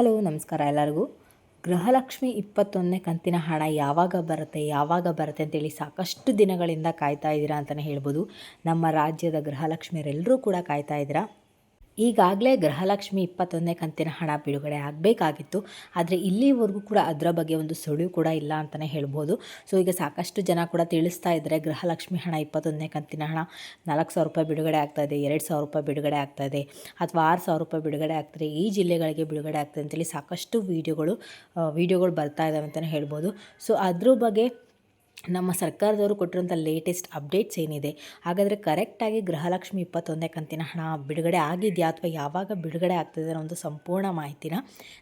Hello, ನಮಸ್ಕಾರ ಎಲ್ಲರಿಗೂ. ಗೃಹಲಕ್ಷ್ಮಿ ಇಪ್ಪತ್ತೊಂದನೇ ಕಂತಿನ ಹಣ ಯಾವಾಗ ಬರುತ್ತೆ ಯಾವಾಗ ಬರುತ್ತೆ ಅಂತೇಳಿ ಸಾಕಷ್ಟು ದಿನಗಳಿಂದ ಕಾಯ್ತಾ ಇದ್ದೀರಾ ಅಂತಲೇ ಹೇಳ್ಬೋದು. ನಮ್ಮ ರಾಜ್ಯದ ಗೃಹಲಕ್ಷ್ಮಿಯರೆಲ್ಲರೂ ಕೂಡ ಕಾಯ್ತಾ ಇದ್ದೀರಾ. ಈಗಾಗಲೇ ಗೃಹಲಕ್ಷ್ಮಿ ಇಪ್ಪತ್ತೊಂದನೇ ಕಂತಿನ ಹಣ ಬಿಡುಗಡೆ ಆಗಬೇಕಾಗಿತ್ತು. ಆದರೆ ಇಲ್ಲಿವರೆಗೂ ಕೂಡ ಅದರ ಬಗ್ಗೆ ಒಂದು ಸುಳಿವು ಕೂಡ ಇಲ್ಲ ಅಂತಲೇ ಹೇಳ್ಬೋದು. ಸೊ ಈಗ ಸಾಕಷ್ಟು ಜನ ಕೂಡ ತಿಳಿಸ್ತಾ ಇದ್ದಾರೆ, ಗೃಹಲಕ್ಷ್ಮಿ ಹಣ ಇಪ್ಪತ್ತೊಂದನೇ ಕಂತಿನ ಹಣ ನಾಲ್ಕು ಸಾವಿರ ರೂಪಾಯಿ ಬಿಡುಗಡೆ ಆಗ್ತಾ ಇದೆ, ಎರಡು ಸಾವಿರ ರೂಪಾಯಿ ಬಿಡುಗಡೆ ಆಗ್ತಾ ಇದೆ, ಅಥವಾ ಆರು ಸಾವಿರ ರೂಪಾಯಿ ಬಿಡುಗಡೆ ಆಗ್ತದೆ ಈ ಜಿಲ್ಲೆಗಳಿಗೆ ಬಿಡುಗಡೆ ಆಗ್ತದೆ ಅಂತೇಳಿ ಸಾಕಷ್ಟು ವೀಡಿಯೋಗಳು ವೀಡಿಯೋಗಳು ಬರ್ತಾ ಇದ್ದಾವೆ ಅಂತಲೇ ಹೇಳ್ಬೋದು. ಸೊ ಅದ್ರ ಬಗ್ಗೆ ನಮ್ಮ ಸರ್ಕಾರದವರು ಕೊಟ್ಟಿರೋಂಥ ಲೇಟೆಸ್ಟ್ ಅಪ್ಡೇಟ್ಸ್ ಏನಿದೆ? ಹಾಗಾದರೆ ಕರೆಕ್ಟಾಗಿ ಗೃಹಲಕ್ಷ್ಮಿ ಇಪ್ಪತ್ತೊಂದನೇ ಕಂತಿನ ಹಣ ಬಿಡುಗಡೆ ಆಗಿದೆಯಾ ಅಥವಾ ಯಾವಾಗ ಬಿಡುಗಡೆ ಆಗ್ತದೆ ಅನ್ನೋ ಒಂದು ಸಂಪೂರ್ಣ ಮಾಹಿತಿನ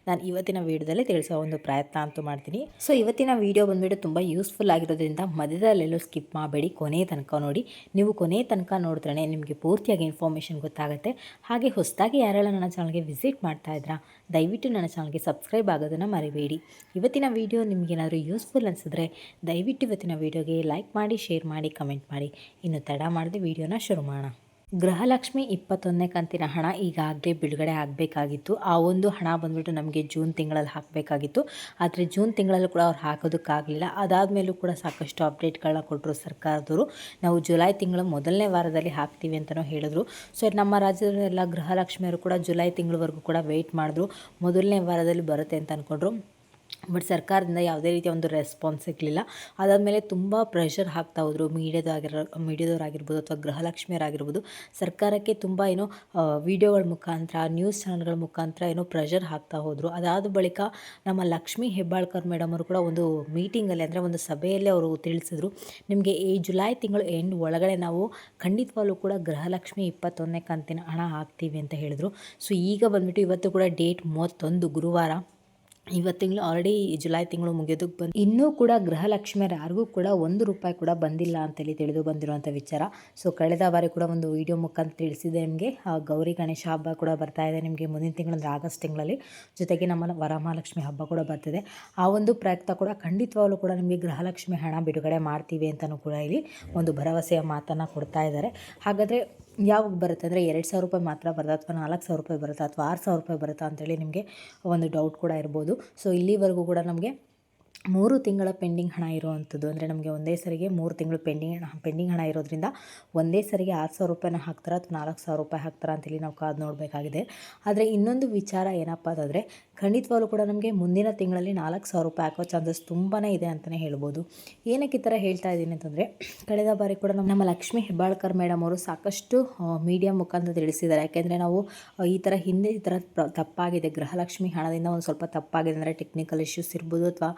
ನಾನು ಇವತ್ತಿನ ವೀಡಿಯೋದಲ್ಲಿ ತಿಳಿಸೋ ಒಂದು ಪ್ರಯತ್ನ ಅಂತೂ ಮಾಡ್ತೀನಿ. ಸೊ ಇವತ್ತಿನ ವೀಡಿಯೋ ಬಂದುಬಿಟ್ಟು ತುಂಬ ಯೂಸ್ಫುಲ್ ಆಗಿರೋದ್ರಿಂದ ಮಧ್ಯದಲ್ಲೆಲ್ಲೂ ಸ್ಕಿಪ್ ಮಾಡಬೇಡಿ. ಕೊನೆಯ ತನಕ ನೋಡಿ. ನೀವು ಕೊನೆಯ ತನಕ ನೋಡಿದ್ರೆ ನಿಮಗೆ ಪೂರ್ತಿಯಾಗಿ ಇನ್ಫಾರ್ಮೇಷನ್ ಗೊತ್ತಾಗುತ್ತೆ. ಹಾಗೆ ಹೊಸದಾಗಿ ಯಾರೆಲ್ಲ ನನ್ನ ಚಾನಲ್ಗೆ ವಿಸಿಟ್ ಮಾಡ್ತಾ ಇದ್ರಾ, ದಯವಿಟ್ಟು ನನ್ನ ಚಾನಲ್ಗೆ ಸಬ್ಸ್ಕ್ರೈಬ್ ಆಗೋದನ್ನು ಮರಿಬೇಡಿ. ಇವತ್ತಿನ ವೀಡಿಯೋ ನಿಮಗೇನಾದರೂ ಯೂಸ್ಫುಲ್ ಅನಿಸಿದ್ರೆ ದಯವಿಟ್ಟು ಇವತ್ತಿನ ಇವತ್ತಿನ ವಿಡಿಯೋಗೆ ಲೈಕ್ ಮಾಡಿ ಶೇರ್ ಮಾಡಿ ಕಮೆಂಟ್ ಮಾಡಿ. ಇನ್ನು ತಡ ಮಾಡದೆ ವಿಡಿಯೋನ ಶುರು ಮಾಡೋಣ. ಗೃಹಲಕ್ಷ್ಮಿ ಇಪ್ಪತ್ತೊಂದನೇ ಕಂತಿನ ಹಣ ಈಗಾಗಲೇ ಬಿಡುಗಡೆ ಆಗಬೇಕಾಗಿತ್ತು. ಆ ಒಂದು ಹಣ ಬಂದ್ಬಿಟ್ಟು ನಮಗೆ ಜೂನ್ ತಿಂಗಳಲ್ಲಿ ಹಾಕಬೇಕಾಗಿತ್ತು. ಆದರೆ ಜೂನ್ ತಿಂಗಳಲ್ಲೂ ಕೂಡ ಅವ್ರು ಹಾಕೋದಕ್ಕಾಗಲಿಲ್ಲ. ಅದಾದಮೇಲೂ ಕೂಡ ಸಾಕಷ್ಟು ಅಪ್ಡೇಟ್ಗಳನ್ನ ಕೊಟ್ಟರು ಸರ್ಕಾರದವರು. ನಾವು ಜುಲೈ ತಿಂಗಳ ಮೊದಲನೇ ವಾರದಲ್ಲಿ ಹಾಕ್ತೀವಿ ಅಂತಲೂ ಹೇಳಿದ್ರು. ಸೊ ನಮ್ಮ ರಾಜ್ಯದಲ್ಲೆಲ್ಲ ಗೃಹಲಕ್ಷ್ಮಿಯವರು ಕೂಡ ಜುಲೈ ತಿಂಗಳವರೆಗೂ ಕೂಡ ವೆಯ್ಟ್ ಮಾಡಿದ್ರು. ಮೊದಲನೇ ವಾರದಲ್ಲಿ ಬರುತ್ತೆ ಅಂತ ಅಂದ್ಕೊಂಡ್ರು ಬಟ್ ಸರ್ಕಾರದಿಂದ ಯಾವುದೇ ರೀತಿಯ ಒಂದು ರೆಸ್ಪಾನ್ಸ್ ಸಿಗಲಿಲ್ಲ. ಅದಾದಮೇಲೆ ತುಂಬ ಪ್ರೆಷರ್ ಹಾಕ್ತಾ ಹೋದರು. ಮೀಡಿಯಾದಾಗಿರೋ ಮೀಡಿಯಾದವರಾಗಿರ್ಬೋದು ಅಥವಾ ಗೃಹಲಕ್ಷ್ಮಿಯರಾಗಿರ್ಬೋದು. ಸರ್ಕಾರಕ್ಕೆ ತುಂಬ ಏನೋ ವೀಡಿಯೋಗಳ ಮುಖಾಂತರ ನ್ಯೂಸ್ ಚಾನಲ್ಗಳ ಮುಖಾಂತರ ಏನೋ ಪ್ರೆಷರ್ ಹಾಕ್ತಾ ಹೋದರು. ಅದಾದ ಬಳಿಕ ನಮ್ಮ ಲಕ್ಷ್ಮೀ ಹೆಬ್ಬಾಳ್ಕರ್ ಮೇಡಮ್ ಅವರು ಕೂಡ ಒಂದು ಮೀಟಿಂಗಲ್ಲಿ ಅಂದರೆ ಒಂದು ಸಭೆಯಲ್ಲಿ ಅವರು ತಿಳಿಸಿದ್ರು. ನಿಮಗೆ ಈ ಜುಲೈ ತಿಂಗಳು ಎಂಡ್ ಒಳಗಡೆ ನಾವು ಖಂಡಿತವಾಗ್ಲೂ ಕೂಡ ಗೃಹಲಕ್ಷ್ಮಿ ಇಪ್ಪತ್ತೊಂದನೇ ಕಂತಿನ ಹಣ ಹಾಕ್ತೀವಿ ಅಂತ ಹೇಳಿದರು. ಸೊ ಈಗ ಬಂದುಬಿಟ್ಟು ಇವತ್ತು ಕೂಡ ಡೇಟ್ ಮೂವತ್ತೊಂದು ಗುರುವಾರ. ಇವತ್ತು ತಿಂಗಳು ಆಲ್ರೆಡಿ ಜುಲೈ ತಿಂಗಳು ಮುಗಿಯೋದಕ್ಕೆ ಬಂದು ಇನ್ನೂ ಕೂಡ ಗೃಹಲಕ್ಷ್ಮಿಯರು ಯಾರಿಗೂ ಕೂಡ ಒಂದು ರೂಪಾಯಿ ಕೂಡ ಬಂದಿಲ್ಲ ಅಂತೇಳಿ ತಿಳಿದು ಬಂದಿರುವಂಥ ವಿಚಾರ. ಸೊ ಕಳೆದ ಬಾರಿ ಕೂಡ ಒಂದು ವಿಡಿಯೋ ಮುಖಾಂತರ ತಿಳಿಸಿದೆ ನಿಮಗೆ. ಗೌರಿ ಗಣೇಶ ಹಬ್ಬ ಕೂಡ ಬರ್ತಾ ಇದೆ ನಿಮಗೆ ಮುಂದಿನ ತಿಂಗಳಂದ್ರೆ ಆಗಸ್ಟ್ ತಿಂಗಳಲ್ಲಿ. ಜೊತೆಗೆ ನಮ್ಮ ವರಮಹಾಲಕ್ಷ್ಮಿ ಹಬ್ಬ ಕೂಡ ಬರ್ತಿದೆ. ಆ ಒಂದು ಪ್ರಯತ್ನ ಕೂಡ ಖಂಡಿತವಾಗಲೂ ಕೂಡ ನಿಮಗೆ ಗೃಹಲಕ್ಷ್ಮಿ ಹಣ ಬಿಡುಗಡೆ ಮಾಡ್ತೀವಿ ಅಂತಲೂ ಕೂಡ ಇಲ್ಲಿ ಒಂದು ಭರವಸೆಯ ಮಾತನ್ನು ಕೊಡ್ತಾ ಇದ್ದಾರೆ. ಹಾಗಾದರೆ ಯಾವಾಗ ಬರುತ್ತೆ ಅಂದರೆ ಎರಡು ಸಾವಿರ ರೂಪಾಯಿ ಮಾತ್ರ ಬರುತ್ತೆ ಅಥವಾ ನಾಲ್ಕು ಸಾವಿರ ರೂಪಾಯಿ ಬರುತ್ತಾ ಅಥವಾ ಆರು ಸಾವಿರ ರೂಪಾಯಿ ಬರುತ್ತಾ ಅಂತೇಳಿ ನಿಮಗೆ ಒಂದು ಡೌಟ್ ಕೂಡ ಇರ್ಬೋದು. ಸೊ ಇಲ್ಲಿವರೆಗೂ ಕೂಡ ನಮಗೆ ಮೂರು ತಿಂಗಳ ಪೆಂಡಿಂಗ್ ಹಣ ಇರುವಂಥದ್ದು. ಅಂದರೆ ನಮಗೆ ಒಂದೇ ಸರಿಗೆ ಮೂರು ತಿಂಗಳು ಪೆಂಡಿಂಗ್ ಪೆಂಡಿಂಗ್ ಹಣ ಇರೋದ್ರಿಂದ ಒಂದೇ ಸರಿಗೆ ಆರು ಸಾವಿರ ರೂಪಾಯಿನ ಹಾಕ್ತಾರೆ ಅಥವಾ ನಾಲ್ಕು ಸಾವಿರ ರೂಪಾಯಿ ಹಾಕ್ತಾರೆ ಅಂತೇಳಿ ನಾವು ಕಾದು ನೋಡಬೇಕಾಗಿದೆ. ಆದರೆ ಇನ್ನೊಂದು ವಿಚಾರ ಏನಪ್ಪ ಅಂತಂದರೆ ಖಂಡಿತವಾಗ್ಲೂ ಕೂಡ ನಮಗೆ ಮುಂದಿನ ತಿಂಗಳಲ್ಲಿ ನಾಲ್ಕು ಸಾವಿರ ರೂಪಾಯಿ ಹಾಕೋ ಚಾನ್ಸಸ್ ತುಂಬಾ ಇದೆ ಅಂತಲೇ ಹೇಳ್ಬೋದು. ಏನಕ್ಕೆ ಈ ಥರ ಹೇಳ್ತಾ ಇದ್ದೀನಿ ಅಂತಂದರೆ ಕಳೆದ ಬಾರಿ ಕೂಡ ನಮ್ಮ ಲಕ್ಷ್ಮೀ ಹೆಬ್ಬಾಳ್ಕರ್ ಮೇಡಮ್ ಅವರು ಸಾಕಷ್ಟು ಮೀಡಿಯಾ ಮುಖಾಂತರ ತಿಳಿಸಿದ್ದಾರೆ. ಯಾಕೆಂದರೆ ನಾವು ಈ ಥರ ಹಿಂದೆ ಈ ಥರ ತಪ್ಪಾಗಿದೆ. ಗೃಹಲಕ್ಷ್ಮಿ ಹಣದಿಂದ ಒಂದು ಸ್ವಲ್ಪ ತಪ್ಪಾಗಿದೆ. ಅಂದರೆ ಟೆಕ್ನಿಕಲ್ ಇಶ್ಯೂಸ್ ಇರ್ಬೋದು ಅಥವಾ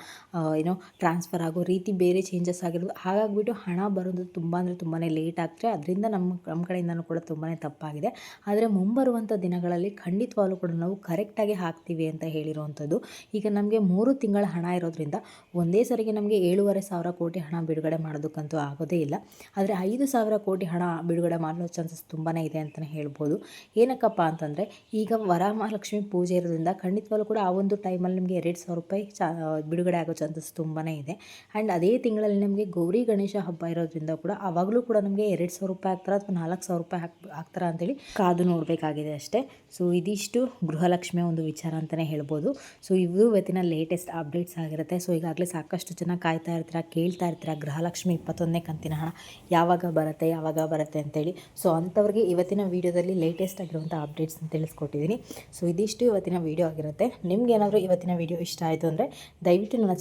ಏನೋ ಟ್ರಾನ್ಸ್ಫರ್ ಆಗೋ ರೀತಿ ಬೇರೆ ಚೇಂಜಸ್ ಆಗಿರ್ಬೋದು ಹಾಗಾಗಿಬಿಟ್ಟು ಹಣ ಬರೋದು ತುಂಬ ಅಂದರೆ ತುಂಬಾ ಲೇಟ್ ಆಗ್ತದೆ. ಅದರಿಂದ ನಮ್ಮ ನಮ್ಮ ಕಡೆಯಿಂದನೂ ಕೂಡ ತುಂಬಾ ತಪ್ಪಾಗಿದೆ. ಆದರೆ ಮುಂಬರುವಂಥ ದಿನಗಳಲ್ಲಿ ಖಂಡಿತವಾಗ್ಲೂ ಕೂಡ ನಾವು ಕರೆಕ್ಟಾಗಿ ಹಾಕ್ತೀವಿ ಅಂತ ಹೇಳಿರುವಂಥದ್ದು. ಈಗ ನಮಗೆ ಮೂರು ತಿಂಗಳ ಹಣ ಇರೋದ್ರಿಂದ ಒಂದೇ ಸರಿಗೆ ನಮಗೆ ಏಳುವರೆ ಸಾವಿರ ಕೋಟಿ ಹಣ ಬಿಡುಗಡೆ ಮಾಡೋದಕ್ಕಂತೂ ಆಗೋದೇ ಇಲ್ಲ. ಆದರೆ ಐದು ಸಾವಿರ ಕೋಟಿ ಹಣ ಬಿಡುಗಡೆ ಮಾಡೋ ಚಾನ್ಸಸ್ ತುಂಬಾ ಇದೆ ಅಂತಲೇ ಹೇಳ್ಬೋದು. ಏನಕ್ಕಪ್ಪ ಅಂತಂದರೆ ಈಗ ವರಮಹಾಲಕ್ಷ್ಮಿ ಪೂಜೆ ಇರೋದ್ರಿಂದ ಖಂಡಿತವಾಗ್ಲೂ ಕೂಡ ಆ ಒಂದು ಟೈಮಲ್ಲಿ ನಿಮಗೆ ಎರಡು ಸಾವಿರ ರೂಪಾಯಿ ಚಾ, ಬಿಡುಗಡೆ ಆಗೋ ಚಾನ್ಸಸ್ ತುಂಬಾ ಇದೆ. ಆ್ಯಂಡ್ ಅದೇ ತಿಂಗಳಲ್ಲಿ ನಮಗೆ ಗೌರಿ ಗಣೇಶ ಹಬ್ಬ ಇರೋದ್ರಿಂದ ಕೂಡ ಆವಾಗಲೂ ಕೂಡ ನಮಗೆ ಎರಡು ಸಾವಿರ ರೂಪಾಯಿ ಆಗ್ತಾರೆ ಅಥವಾ ನಾಲ್ಕು ಸಾವಿರ ರೂಪಾಯಿ ಹಾಕ್ ಹಾಕ್ತಾರ ಅಂತೇಳಿ ಕಾದು ನೋಡಬೇಕಾಗಿದೆ ಅಷ್ಟೇ. ಸೊ ಇದಿಷ್ಟು ಗೃಹಲಕ್ಷ್ಮಿಯ ಒಂದು ವಿಚಾರ ಅಂತಲೇ ಹೇಳ್ಬೋದು. ಸೊ ಇವು ಇವತ್ತಿನ ಲೇಟೆಸ್ಟ್ ಅಪ್ಡೇಟ್ಸ್ ಆಗಿರುತ್ತೆ. ಸೊ ಈಗಾಗಲೇ ಸಾಕಷ್ಟು ಜನ ಕಾಯ್ತಾ ಇರ್ತೀರ, ಕೇಳ್ತಾ ಇರ್ತೀರಾ, ಗೃಹಲಕ್ಷ್ಮಿ ಇಪ್ಪತ್ತೊಂದನೇ ಕಂತಿನ ಹಣ ಯಾವಾಗ ಬರುತ್ತೆ ಯಾವಾಗ ಬರುತ್ತೆ ಅಂತೇಳಿ. ಸೊ ಅಂಥವ್ರಿಗೆ ಇವತ್ತಿನ ವೀಡಿಯೋದಲ್ಲಿ ಲೇಟೆಸ್ಟ್ ಆಗಿರುವಂಥ ಅಂತ ತಿಳಿಸ್ಕೊಟ್ಟಿದ್ದೀನಿ. ಸೊ ಇದಿಷ್ಟು ಇವತ್ತಿನ ವೀಡಿಯೋ ಆಗಿರುತ್ತೆ. ನಿಮ್ಗೆ ಏನಾದರೂ ಇವತ್ತಿನ ವೀಡಿಯೋ ಇಷ್ಟ ಆಯಿತು ಅಂದರೆ ದಯವಿಟ್ಟು ನನ್ನ